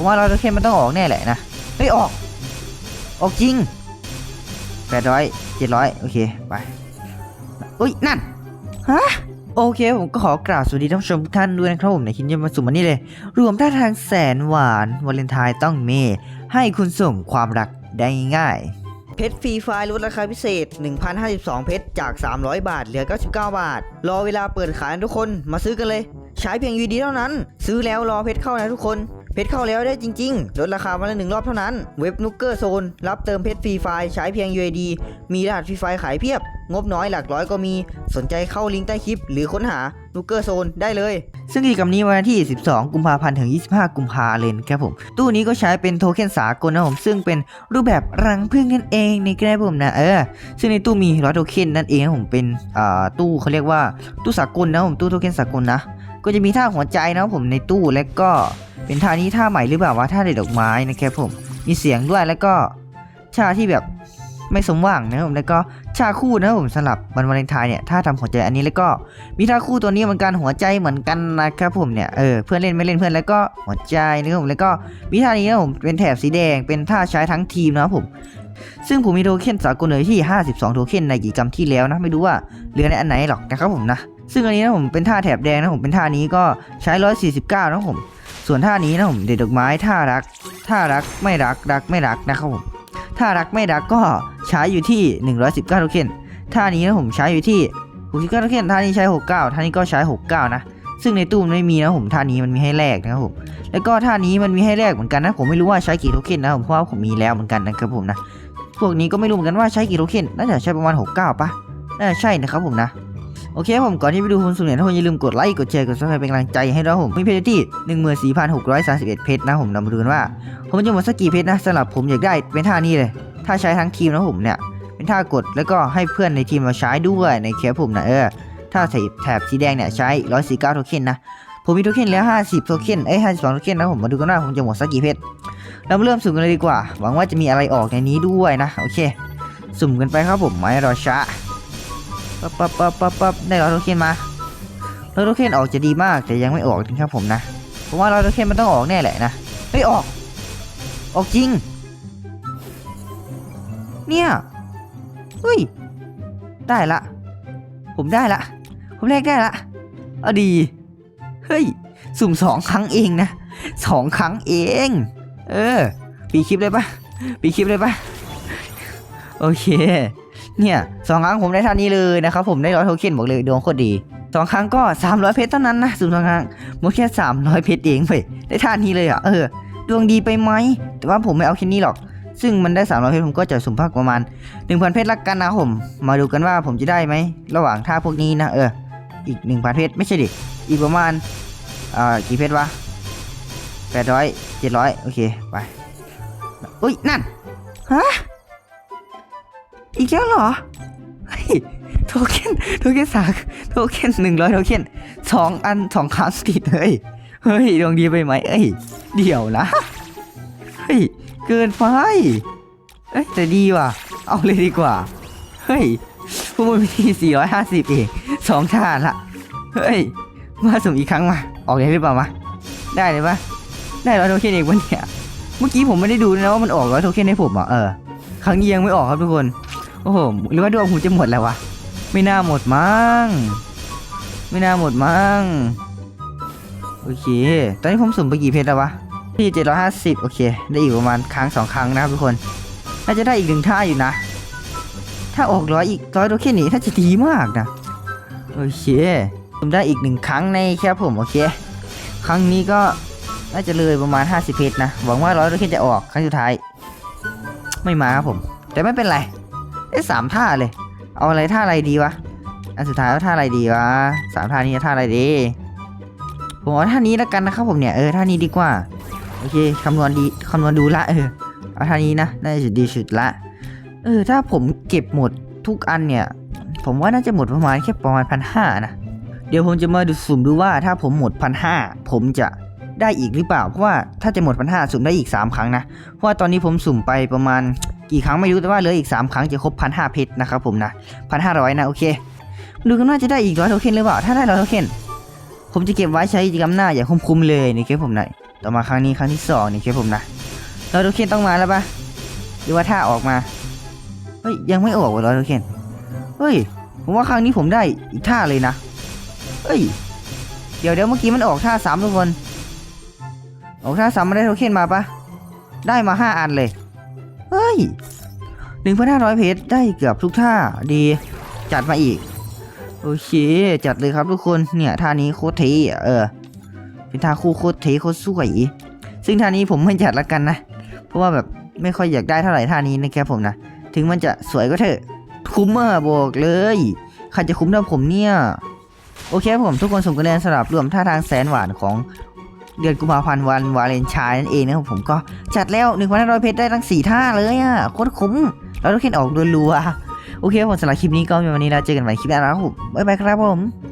ผมว่าเราโทเค็นมันต้องออกแน่แหละนะเฮ้ยออก ออกจริงแปดร้อยเจ็ดร้อยโอเคไปอุ้ยนั่นฮะโอเคผมก็ขอกราบสวัสดีท่านผู้ชมทุกท่านด้วยนะครับผมในคลิปนี้มาสุ่มอันนี้เลย รวมท่าทางแสนหวานวาเลนไทน์ต้องเมให้คุณส่งความรักได้ง่ายเพชรฟรีไฟล์ลดราคาพิเศษ 1,052 เพชรจาก 300 บาท เหลือ 99 บาท รอเวลาเปิดขายทุกคน มาซื้อกันเลย ใช้เพียงยูดีเท่านั้น ซื้อแล้วรอเพชรเข้านะทุกคน เพชรเข้าแล้วได้จริง ๆ ลดราคาวันละหนึ่งรอบเท่านั้น เว็บนุกเกอร์โซนรับเติมเพชรฟรีไฟล์ใช้เพียง UID มีรหัสฟรีไฟล์ขายเพียบ งบน้อยหลักร้อยก็มี สนใจเข้าลิงก์ใต้คลิป หรือค้นหานุกเกอร์โซนได้เลย ซึ่งกิจกรรมนี้วันที่ 12 กุมภาพันธ์ถึง 25 กุมภาพันธ์ครับผม ตู้นี้ก็ใช้เป็นโทเค็นสากลนะผม ซึ่งเป็นรูปแบบรังผึ้งนั่นเองในแกรผมนะเออ ซึ่งในตู้มีร้อยโทเค็นนั่นเองผมเป็นอ่าตู้เขาเรียกว่าตู้สากลนะผมตู้โทเค็นสากลนะ ก็จะมีท่าหัวใจนะผมในตู้และก็ เป็นท่านี้ท่าใหม่หรือเปล่าวะท่าเด็ดดอกไม้นะครับผม มีเสียงด้วยแล้วก็ชาที่แบบไม่สมหวังนะครับผมแล้วก็ชาคู่นะครับผมสำหรับวันวาเลนไทน์เนี่ยถ้าทำหัวใจอันนี้แล้วก็มีท่าคู่ตัวนี้เหมือนกันหัวใจเหมือนกันนะครับผมเนี่ยเออเพื่อนเล่นไม่เล่นเพื่อนแล้วก็หัวใจนะครับผมแล้วก็มีท่านี้นะผมเป็นแถบสีแดงเป็นท่าใช้ทั้งทีมนะครับผม ซึ่งผมมีโทเค็นสากลเลยที่ 52 โทเค็นในกิจกรรมที่แล้วนะไม่รู้ว่าเหลือในอันไหนหรอกนะครับผมนะซึ่งอันนี้นะผมเป็นท่าแถบแดงนะผมเป็นท่านี้ก็ใช้ 149 นะผม ส่วนท่านี้นะผมเด็ดดอกไม้ท่ารักท่ารักไม่รักรักไม่รักนะครับผมท่ารักไม่รักก็ใช้อยู่ที่ 119โทเค็นท่านี้นะผมใช้อยู่ที่69โทเค็นท่านี้ใช้ 69ท่านี้ก็ใช้ 69 นะ ซึ่งในตู้มันไม่มีนะผมท่านี้มันมีให้แลกนะครับผมแล้วก็ท่านี้มันมีให้แลกเหมือนกันนะผมไม่รู้ว่าใช้กี่โทเค็นนะผมเพราะว่าผมมีแล้วเหมือนกันนะครับผมนะพวกนี้ก็ไม่รู้เหมือนกันว่าใช้กี่โทเค็นน่าจะใช้ประมาณ 69ปะน่าจะใช่นะครับผมนะ โอเคผมก่อนที่ไปดูคุณสุนเนี่ยทุกคนอย่าลืมกดไลค์กดแชร์กดซับสไครป์เป็นกำลังใจให้ด้วยครับผมมีเพจที่14,631เพจนะผมนำมาดูกันว่า ผมจะหมดสักกี่เพจนะสำหรับผมอยากได้เป็นท่านี้เลยถ้าใช้ทั้งทีมนะผมเนี่ยเป็นท่ากดแล้วก็ให้เพื่อนในทีมมาใช้ด้วยในเคสผมนะเออถ้าใส่แถบสีแดงเนี่ยใช้149โทเค็นนะผมมีโทเค็นแล้ว 50 โทเค็น เอ้ย 52 โทเค็นนะผมมาดูกันว่าผมจะหมดสักกี่เพจเรามาเริ่มสุ่มกันเลยดีกว่า หวังว่าจะมีอะไรออกในนี้ด้วยนะ โอเค สุ่มกันไปครับผม ไม่รอช้า ปั๊บปั๊บปั๊บปั๊บปั๊บได้รอยโทเค็นมารอยโทเค็นออกจะดีมากแต่ยังไม่ออกนะครับผมนะผมว่ารอยโทเค็นมันต้องออกแน่แหละนะเฮ้ยออก ออกจริง เนี่ยเฮ้ยได้ละ ผมได้ละ ผมแรกได้ละอดีเฮ้ยสุ่มสองครั้งเองนะสองครั้งเอง เออปีคลิปเลยปะปีคลิปเลยปะโอเค เนี่ยสองครั้งผมได้เท่านี้เลยนะครับผมได้ร้อยโทเค็นบอกเลยดวงโคตรดีสองครั้งก็สามร้อยเพชรเท่านั้นนะสุ่มสองครั้งหมดแค่สามร้อยเพชรเองเว้ยได้ท่านี้เลยอะเออ ดวงดีไปไหม แต่ว่าผมไม่เอาแค่นี้หรอก ซึ่งมันได้สามร้อยเพชรผมก็จะสุ่มภาคประมาณหนึ่งพันเพชรละกันนะผม มาดูกันว่าผมจะได้ไหม ระหว่างท่าพวกนี้นะเออ อีกหนึ่งพันเพชรไม่ใช่ดิ อีกประมาณอ่ากี่เพชรวะแปดร้อยเจ็ดร้อยโอเค ไป อุ้ยนั่น ฮะ อีกแล้วเหรอ เฮ้ย โทเค็น โทเค็นสากโทเค็นหนึ่งร้อยโทเค็นสองอันสองครั้งติดเลยเฮ้ย ดวงดีไปไหมเอ้ย เดี๋ยวนะ เฮ้ย เกินไป เอ้ยแต่ดีว่ะ เอาเลยดีกว่า เฮ้ยพวกมันมีที่450เองสองชาติละ เฮ้ย มาสุ่มอีกครั้งมา ออกเลยหรือเปล่ามา ได้เลยปะได้ร้อยโทเค็นเองวะเนี่ยเมื่อกี้ผมไม่ได้ดูนะว่ามันออกร้อยโทเค็นให้ผมอะเออครั้งนี้ยังไม่ออกครับทุกคน โอ้โหหรือว่าดวงผมจะหมดแล้ววะไม่น่าหมดมั้งไม่น่าหมดมั้งโอเค ตอนนี้ผมสุ่มไปกี่เพชรแล้ววะที่750โอเค ได้อีกประมาณครั้งสองครั้งนะครับทุกคน น่าจะได้อีกหนึ่งท่าอยู่นะ ถ้าออกร้อยอีกร้อยโทเค็นนี้ถ้าจะดีมากนะ โอเคผมได้อีกหนึ่งครั้งในแค่ผมโอเค ครั้งนี้ก็น่าจะเลยประมาณ 50 เพชรนะ หวังว่าร้อยโทเค็นจะออกครั้งสุดท้าย ไม่มาครับผม แต่ไม่เป็นไร ได้สามท่าเลย เอาอะไรท่าอะไรดีวะ อันสุดท้ายเอาท่าอะไรดีวะสามท่านี้ท่าอะไรดี ผมเอาท่านี้แล้วกันนะครับผมเนี่ย เออท่านี้ดีกว่า โอเคคำนวณดีคำนวณดูละเออ เอาท่านี้นะ น่าจะดีสุดละ เออ ถ้าผมเก็บหมดทุกอันเนี่ย ผมว่าน่าจะหมดประมาณแค่ประมาณพันห้านะ เดี๋ยวผมจะมาดูสุ่มดูว่าถ้าผมหมดพันห้าผมจะได้อีกหรือเปล่า เพราะว่าถ้าจะหมดพันห้าสุ่มได้อีก 3 ครั้งนะ เพราะว่าตอนนี้ผมสุ่มไปประมาณ กี่ครั้งไม่รู้แต่ว่าเหลืออีก 3 ครั้งจะครบพันห้าเพชรนะครับผมนะพันห้าร้อยนะโอเค ดูกันว่าจะได้อีกร้อยโทเค็นหรือเปล่า ถ้าได้ร้อยโทเค็นผมจะเก็บไว้ใช้กิจกรรมหน้าอย่างคุ้มๆเลยในเกมผมน่อยต่อมาครั้งนี้ครั้งที่สองนี่ครับผมนะเราโดเคนต้องมาแล้วปะหรือว่าถ้าออกมาเฮ้ยยังไม่ออกวะเราโดเคนเฮ้ยผมว่าครั้งนี้ผมได้อีกท่าเลยนะเฮ้ยเดี๋ยวเดี๋ยวเมื่อกี้มันออกท่าสามทุกคน ออกท่าสามมาได้โทเค็นมาปะได้มาห้าอันเลย เฮ้ยหนึ่งพันห้าร้อยเพชรได้เกือบทุกท่าดี จัดมาอีก โอเค จัดเลยครับทุกคนเนี่ยท่านี้โคตรเท่อะเออ เป็นท่าคู่โคตรเทโคตรสวยซึ่งท่านี้ผมไม่จัดละกันนะ เพราะว่าแบบไม่ค่อยอยากได้เท่าไหร่ท่านี้นะครับผมนะ ถึงมันจะสวยก็เถอะ คุ้มอะบอกเลยใครจะคุ้มเท่าผมเนี่ย โอเคผมทุกคนส่งคะแนนสำหรับรวมท่าทางแสนหวานของ เดือนกุมภาพันธ์วันวาเลนไทน์นั่นเองนะครับผมก็จัดแล้ว1 5 0 0เพชรได้ทั้ง4ท่าเลยอะโคตรคุ้มแล้วต้องเข็นออกรัวๆโอเคผมสำหรับคลิปนี้ก็มีวันนี้แล้วเจอกันใหม่คลิปหน้าครับผมบ๊ายบายครับผม